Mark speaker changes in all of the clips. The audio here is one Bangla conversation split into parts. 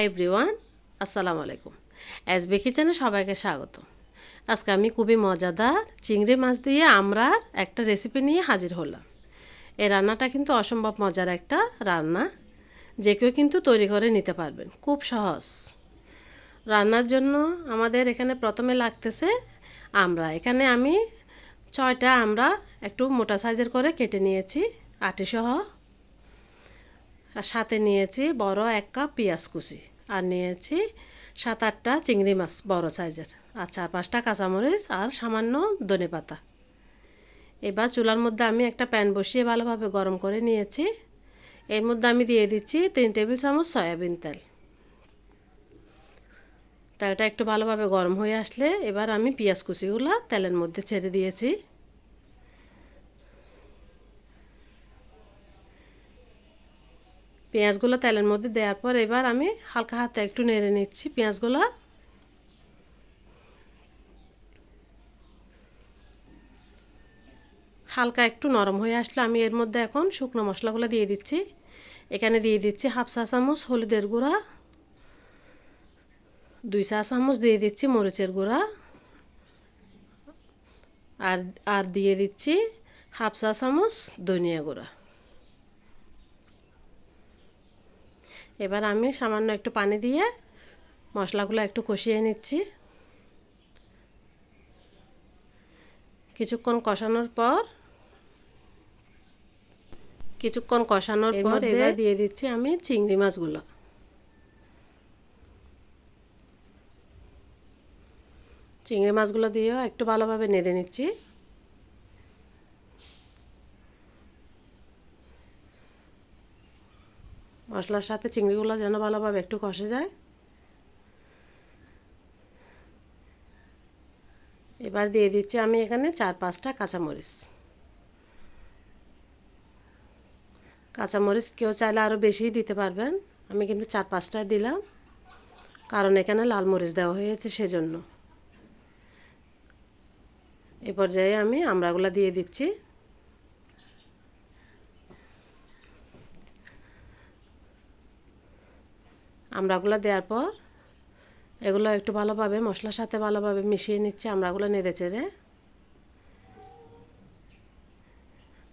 Speaker 1: হাই এভরিওয়ান আসসালামু আলাইকুম। এসবি কিচেনে সবাইকে স্বাগত। আজকে আমি খুবই মজাদার চিংড়ি মাছ দিয়ে আমরার একটা রেসিপি নিয়ে হাজির হলাম। এই রান্নাটা কিন্তু অসম্ভব মজার একটা রান্না। যে কেউ কিন্তু তৈরি করে নিতে পারবেন, খুব সহজ। রান্নার জন্য আমাদের এখানে প্রথমে লাগতেছে আমরা। এখানে আমি ছয়টা আমরা একটু মোটা সাইজের করে কেটে নিয়েছি, আটিসহ। আর সাথে নিয়েছি বড় এক কাপ পেঁয়াজ কুচি। আর নিয়েছি সাত আটটা চিংড়ি মাছ, বড় সাইজের। আর চার পাঁচটা কাঁচামরিচ আর সামান্য ধনে পাতা। এবার চুলার মধ্যে আমি একটা প্যান বসিয়ে ভালোভাবে গরম করে নিয়েছি। এর মধ্যে আমি দিয়ে দিচ্ছি তিন টেবিল চামচ সয়াবিন তেল। তেলটা একটু ভালোভাবে গরম হয়ে আসলে এবার আমি পেঁয়াজ কুচিগুলো তেলের মধ্যে ছেড়ে দিয়েছি। পেঁয়াজগুলো তেলের মধ্যে দেওয়ার পর এবার আমি হালকা হাতে একটু নেড়ে নিচ্ছি পেঁয়াজগুলো। হালকা একটু নরম হয়ে আসলে আমি এর মধ্যে এখন শুকনো মশলাগুলো দিয়ে দিচ্ছি। এখানে দিয়ে দিচ্ছি হাফ চা চামচ হলুদের গুঁড়া, দুই চা চামচ দিয়ে দিচ্ছি মরিচের গুঁড়া, আর আর দিয়ে দিচ্ছি হাফ চা চামচ ধনিয়া গুঁড়া। এবার আমি সামান্য একটু পানি দিয়ে মশলাগুলো একটু কষিয়ে নিচ্ছি। কিছুক্ষণ কষানোর পর কিছুক্ষণ কষানোর পর এবার দিয়ে দিচ্ছি আমি চিংড়ি মাছগুলো। চিংড়ি মাছগুলো দিয়েও একটু ভালোভাবে নেড়ে নিচ্ছি। মশলার সাথে চিংড়িগুলো যেন ভালোভাবে একটু কষে যায়। এবার দিয়ে দিচ্ছি আমি এখানে চার পাঁচটা কাঁচামরিচ। কাঁচামরিচ কেউ চাইলে আরও বেশি দিতে পারবেন। আমি কিন্তু চার পাঁচটা দিলাম, কারণ এখানে লাল মরিচ দেওয়া হয়েছে সেজন্য। এ পর্যায়ে আমি আমড়াগুলো দিয়ে দিচ্ছি। আমড়াগুলো দেওয়ার পর এগুলো একটু ভালোভাবে, মশলার সাথে ভালোভাবে মিশিয়ে নিচ্ছে আমড়াগুলো নেড়ে চেড়ে।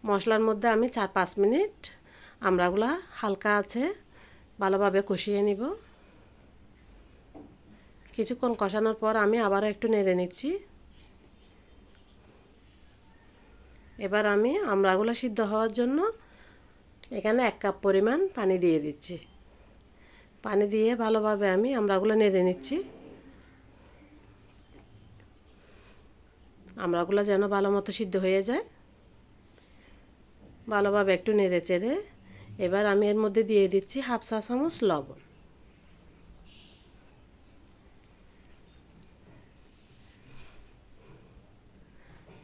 Speaker 1: মশলার মধ্যে আমি চার পাঁচ মিনিট আমড়াগুলো হালকা আছে ভালোভাবে কষিয়ে নিব। কিছুক্ষণ কষানোর পর আমি আবারও একটু নেড়ে নিচ্ছি। এবার আমি আমড়াগুলো সিদ্ধ হওয়ার জন্য এখানে এক কাপ পরিমাণ পানি দিয়ে দিচ্ছি। পানি দিয়ে ভালোভাবে আমি আমড়াগুলো নেড়ে নিচ্ছি। আমড়াগুলো যেন ভালো মতো সিদ্ধ হয়ে যায়। ভালোভাবে একটু নেড়ে চেড়ে এবার আমি এর মধ্যে দিয়ে দিচ্ছি হাফ চা চামচ লবণ।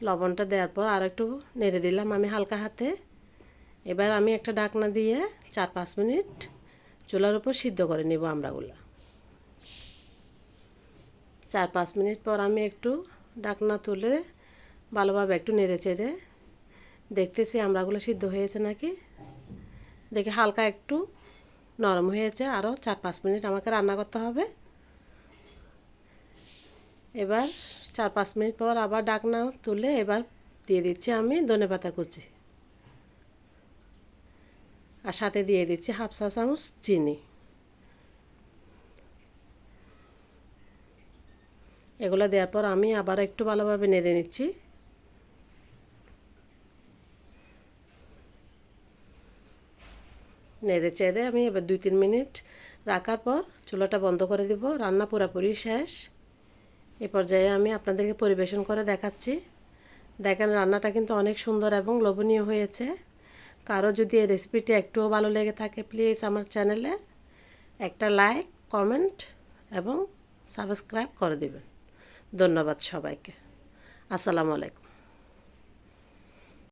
Speaker 1: লবণটা দেওয়ার পর আর একটু নেড়ে দিলাম আমি হালকা হাতে। এবার আমি একটা ডাকনা দিয়ে চার পাঁচ মিনিট চুলার উপর সিদ্ধ করে নেব আমরাগুলো। চার পাঁচ মিনিট পর আমি একটু ডাকনা তুলে ভালোভাবে একটু নেড়ে চেড়ে দেখতেছি আমরাগুলো সিদ্ধ হয়েছে নাকি। দেখে হালকা একটু নরম হয়েছে আরও চার পাঁচ মিনিট আমাকে রান্না করতে হবে। এবার চার পাঁচ মিনিট পর আবার ডাকনা তুলে এবার দিয়ে দিচ্ছি আমি ধনে পাতা কুচি। আর সাথে দিয়ে দিচ্ছি হাফ চা চামচ চিনি। এগুলো দেওয়ার পর আমি আবার একটু ভালোভাবে নেড়ে নিচ্ছি। নেড়ে চেড়ে আমি এবার দুই তিন মিনিট রাখার পর চুলাটা বন্ধ করে দিব, রান্না পুরোপুরি শেষ। এ পর্যায়ে আমি আপনাদেরকে পরিবেশন করে দেখাচ্ছি। দেখেন রান্নাটা কিন্তু অনেক সুন্দর এবং লোভনীয় হয়েছে। কারও যদি এই রেসিপিটি একটুও ভালো লেগে থাকে প্লিজ আমার চ্যানেলে একটা লাইক কমেন্ট এবং সাবস্ক্রাইব করে দেবেন। ধন্যবাদ সবাইকে। আসসালামু আলাইকুম।